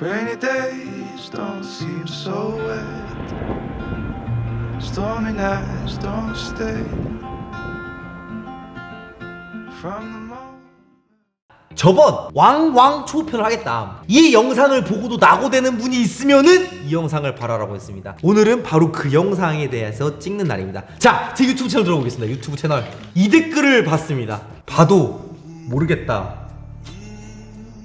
Rainy days don't seem so wet. Stormy nights don't stay. From the. 저번 왕왕 초편을 하겠다. 이 영상을 보고도 낙오되는 분이 있으면은 이 영상을 봐라라고 했습니다. 오늘은 바로 그 영상에 대해서 찍는 날입니다. 자, 제 유튜브 채널 들어보겠습니다. 유튜브 채널 이 댓글을 봤습니다. 봐도 모르겠다.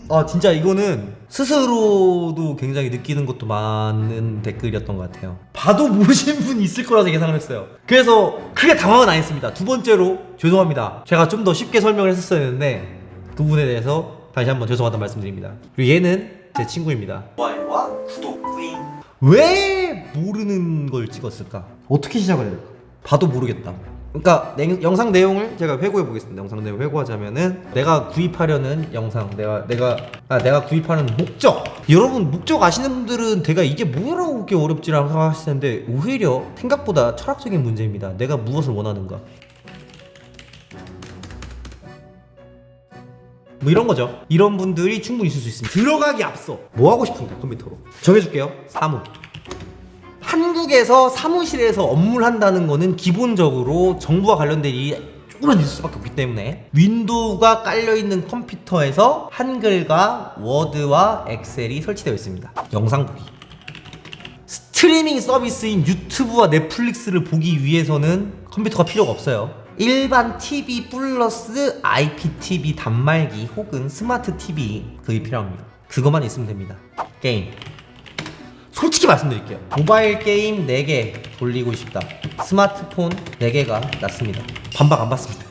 아 진짜 이거는 스스로도 굉장히 느끼는 것도 많은 댓글이었던 것 같아요. 봐도 모르시는 분이 있을 거라 서 예상을 했어요. 그래서 크게 당황은 안 했습니다. 두 번째로 죄송합니다. 제가 좀 더 쉽게 설명을 했었어야 했는데 두 분에 대해서 다시 한번 죄송하다는 말씀드립니다. 그리고 얘는 제 친구입니다. 좋아요와 구독 뿌잉 왜 모르는 걸 찍었을까? 어떻게 시작을 해야 될까? 봐도 모르겠다. 그러니까 냉- 영상 내용을 제가 회고해 보겠습니다. 영상 내용 회고하자면은 내가 구입하려는 영상, 내가 내가 아 내가 구입하는 목적. 여러분 목적 아시는 분들은 내가 이게 뭐라고 그렇게 어렵지라고 생각하실 텐데 오히려 생각보다 철학적인 문제입니다. 내가 무엇을 원하는가? 뭐 이런 거죠. 이런 분들이 충분히 있을 수 있습니다. 들어가기 앞서 뭐 하고 싶은가 컴퓨터로 정해줄게요. 사무. 한국에서 사무실에서 업무를 한다는 거는 기본적으로 정부와 관련된 일이 조금은 있을 수밖에 없기 때문에 윈도우가 깔려 있는 컴퓨터에서 한글과 워드와 엑셀이 설치되어 있습니다. 영상 보기. 스트리밍 서비스인 유튜브와 넷플릭스를 보기 위해서는 컴퓨터가 필요가 없어요. 일반 TV 플러스 IPTV 단말기 혹은 스마트 TV 그게 필요합니다. 그것만 있으면 됩니다. 게임. 솔직히 말씀드릴게요. 모바일 게임 4개 돌리고 싶다. 스마트폰 4개가 낫습니다. 반박 안 받습니다.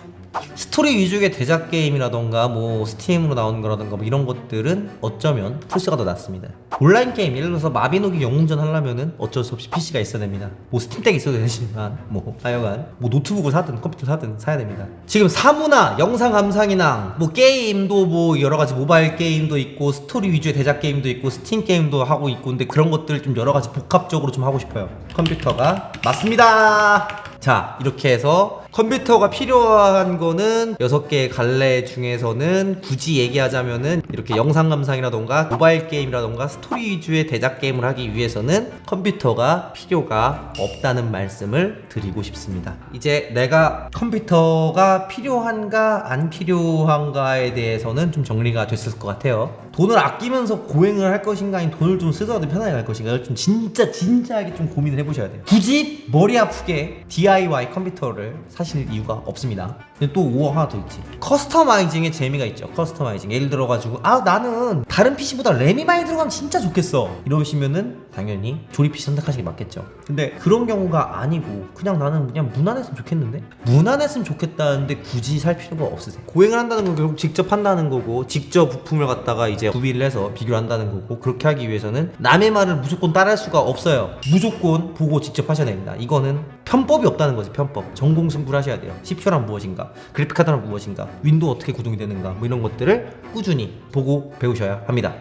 스토리 위주의 대작 게임이라던가 뭐 스팀으로 나오는 거라던가 뭐 이런 것들은 어쩌면 플스가 더 낫습니다. 온라인 게임 예를 들어서 마비노기 영웅전 하려면은 어쩔 수 없이 PC가 있어야 됩니다. 뭐 스팀덱 있어도 되지만 뭐 하여간 뭐 노트북을 사든 컴퓨터 사든 사야 됩니다. 지금 사무나 영상 감상이나 뭐 게임도 뭐 여러 가지 모바일 게임도 있고 스토리 위주의 대작 게임도 있고 스팀 게임도 하고 있고 근데 그런 것들 좀 여러 가지 복합적으로 좀 하고 싶어요. 컴퓨터가 맞습니다. 자 이렇게 해서 컴퓨터가 필요한 거는 6개의 갈래 중에서는 굳이 얘기하자면은 이렇게 영상 감상이라던가 모바일 게임이라던가 스토리 위주의 대작 게임을 하기 위해서는 컴퓨터가 필요가 없다는 말씀을 드리고 싶습니다. 이제 내가 컴퓨터가 필요한가 안 필요한가에 대해서는 좀 정리가 됐을 것 같아요. 돈을 아끼면서 고행을 할 것인가 아니면 돈을 좀 쓰더라도 편하게 갈 것인가를 좀 진짜 진지하게 좀 고민을 해보셔야 돼요. 굳이 머리 아프게 DIY 컴퓨터를 사실 이유가 없습니다. 근데 또 오어 하나 더 있지. 커스터마이징의 재미가 있죠. 커스터마이징. 예를 들어가지고 아 나는 다른 PC보다 램이 많이 들어가면 진짜 좋겠어. 이러시면은 당연히 조립 PC 선택하시기 맞겠죠. 근데 그런 경우가 아니고 그냥 나는 그냥 무난했으면 좋겠는데 무난했으면 좋겠다는데 굳이 살 필요가 없으세요. 고행을 한다는 건 결국 직접 한다는 거고 직접 부품을 갖다가 이제 구비를 해서 비교를 한다는 거고 그렇게 하기 위해서는 남의 말을 무조건 따라할 수가 없어요. 무조건 보고 직접 하셔야 됩니다. 이거는 편법이 없다는 거지 편법. 전공 승부를 하셔야 돼요. CPU란 무엇인가, 그래픽 카드란 무엇인가, 윈도우 어떻게 구동이 되는가 뭐 이런 것들을 꾸준히 보고 배우셔야 합니다.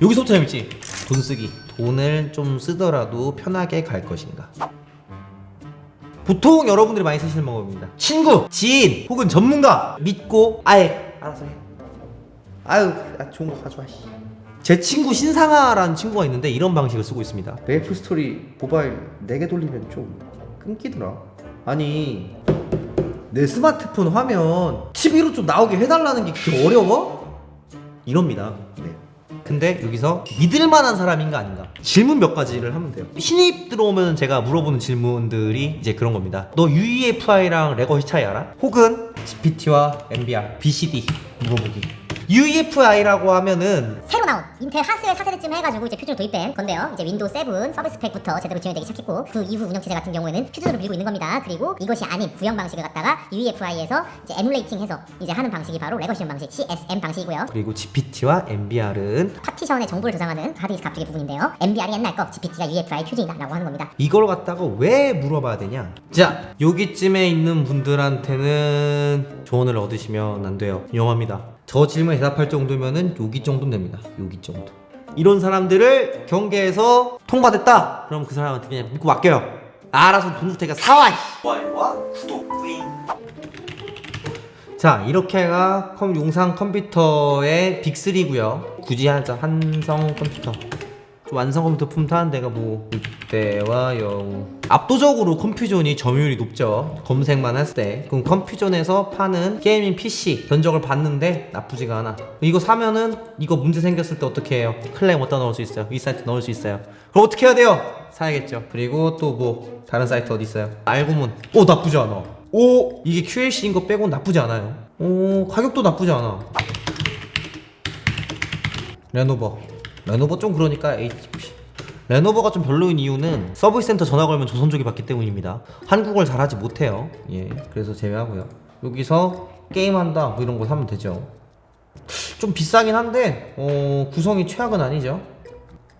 여기서부터 재밌지. 돈 쓰기. 돈을 좀 쓰더라도 편하게 갈 것인가. 보통 여러분들이 많이 쓰시는 방법입니다. 친구, 지인, 혹은 전문가 믿고 아예 알아서 해. 아유, 아, 좋은 거 가져와. 씨. 제 친구 신상아라는 친구가 있는데 이런 방식을 쓰고 있습니다. 메이플 스토리 모바일 4개 돌리면 좀 끊기더라. 아니, 내 스마트폰 화면 TV로 좀 나오게 해달라는 게 그렇게 어려워? 이럽니다. 네. 근데 여기서 믿을 만한 사람인가 아닌가 질문 몇 가지를 하면 돼요 신입 들어오면 제가 물어보는 질문들이 이제 그런 겁니다 너 UEFI랑 레거시 차이 알아? 혹은 GPT와 NVR, BCD 물어보기 UEFI라고 하면은 새로 나온 인텔 하스웰 4세대쯤 해가지고 이제 퓨즈로 도입된 건데요. 이제 윈도우 7 서비스 팩부터 제대로 지원되기 시작했고 그 이후 운영 체제 같은 경우에는 퓨즈로 밀고 있는 겁니다. 그리고 이것이 아닌 구형 방식을 갖다가 UEFI에서 이제 에뮬레이팅해서 이제 하는 방식이 바로 레거시온 방식 CSM 방식이고요. 그리고 GPT와 NVR은 파티션에 정보를 저장하는 하드디스크 앞쪽의 부분인데요. MBR이 옛날 거, GPT가 UEFI 퓨즈이다라고 하는 겁니다. 이걸 갖다가 왜 물어봐야 되냐? 자, 여기쯤에 있는 분들한테는 조언을 얻으시면 안 돼요. 위험합니다. 저 질문에 대답할 정도면은 여기 정도면 됩니다. 여기 정도. 이런 사람들을 경계에서 통과됐다. 그럼 그 사람한테 그냥 믿고 맡겨요. 알아서 돈 줄 테니까 사와. 이 좋아요와 구독 자 이렇게가 컴 용산 컴퓨터의 빅3고요 굳이 하자 한성 컴퓨터 완성 컴퓨터 품타는 데가 뭐 6대와 여우 압도적으로 컴퓨전이 점유율이 높죠. 검색만 했을 때. 그럼 컴퓨전에서 파는 게이밍 PC 견적을 봤는데 나쁘지가 않아. 이거 사면은 이거 문제 생겼을 때 어떻게 해요? 클레임 어디다 넣을 수 있어요? 이 사이트 넣을 수 있어요? 그럼 어떻게 해야 돼요? 사야겠죠. 그리고 또 뭐 다른 사이트 어디 있어요? 알고문. 오 나쁘지 않아. 오 이게 QLC인 거 빼고 나쁘지 않아요. 오 가격도 나쁘지 않아. 레노버 레노버 좀 그러니까 HP 레노버가 좀 별로인 이유는 서비스 센터 전화 걸면 조선 족이 받기 때문입니다. 한국어를 잘하지 못해요. 예 그래서 제외하고요. 여기서 게임한다 뭐 이런 거 사면 되죠. 좀 비싸긴 한데 어, 구성이 최악은 아니죠.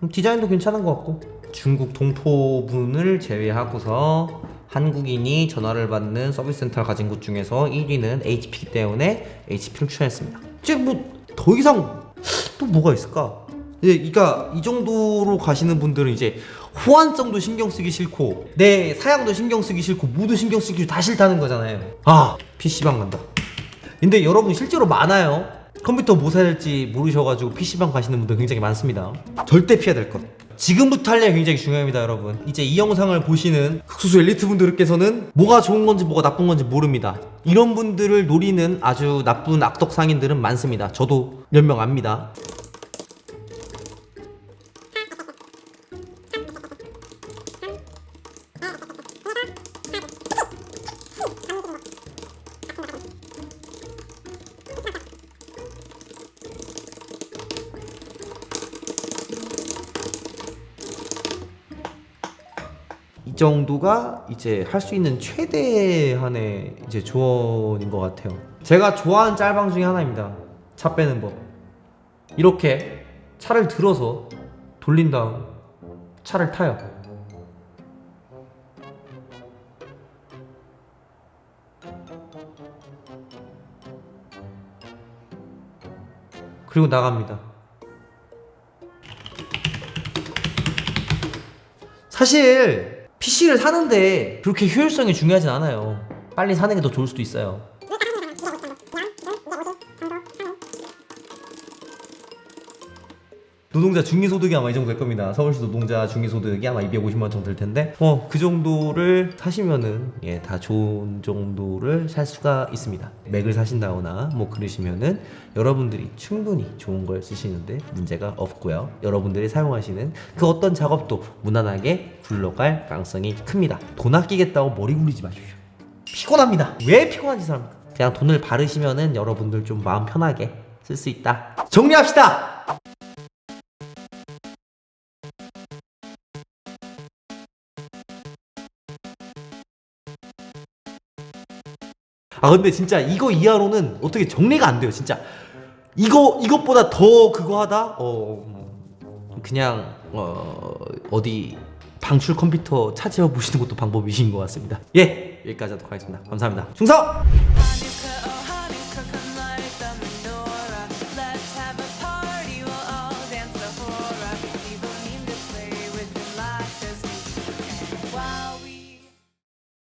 음, 디자인도 괜찮은 것 같고. 중국 동포분을 제외하고서 한국인이 전화를 받는 서비스 센터를 가진 곳 중에서 1위는 HP이기 때문에 HP를 추천했습니다. 이제 뭐 더 이상 또 뭐가 있을까? 이제 그러니까 이 정도로 가시는 분들은 이제 호환성도 신경 쓰기 싫고 내 사양도 신경 쓰기 싫고 모두 신경 쓰기 다 싫다는 거잖아요. 아 PC방 간다. 근데 여러분 실제로 많아요. 컴퓨터 뭐 사야 될지 모르셔가지고 PC방 가시는 분들 굉장히 많습니다. 절대 피해야 될 것. 지금부터 할일 굉장히 중요합니다, 여러분. 이제 이 영상을 보시는 극소수 엘리트 분들께서는 뭐가 좋은 건지 뭐가 나쁜 건지 모릅니다. 이런 분들을 노리는 아주 나쁜 악덕 상인들은 많습니다. 저도 몇 명 압니다. 정도가 이제 할 수 있는 최대한의 이제 조언인 것 같아요. 제가 좋아하는 짤방 중에 하나입니다. 차 빼는 법. 이렇게 차를 들어서 돌린 다음 차를 타요. 그리고 나갑니다. 사실 PC를 사는데 그렇게 효율성이 중요하진 않아요. 빨리 사는 게 더 좋을 수도 있어요. 노동자 중위소득이 아마 이 정도 될 겁니다. 서울시 노동자 중위소득이 아마 250만 원 정도 될 텐데, 어, 그 정도를 사시면은, 예, 다 좋은 정도를 살 수가 있습니다. 맥을 사신다거나, 뭐, 그러시면은, 여러분들이 충분히 좋은 걸 쓰시는데 문제가 없고요. 여러분들이 사용하시는 그 어떤 작업도 무난하게 굴러갈 가능성이 큽니다. 돈 아끼겠다고 머리 굴리지 마십시오. 피곤합니다. 왜 피곤한지 사람 그냥 돈을 바르시면은 여러분들 좀 마음 편하게 쓸 수 있다. 정리합시다. 아 근데 진짜 이거 이하로는 어떻게 정리가 안 돼요 진짜. 이거 이것보다 더 그거 하다? 어 그냥 어 어디 방출 컴퓨터 차지해 보시는 것도 방법이신 것 같습니다. 예 여기까지 하도록 하겠습니다. 감사합니다. 충성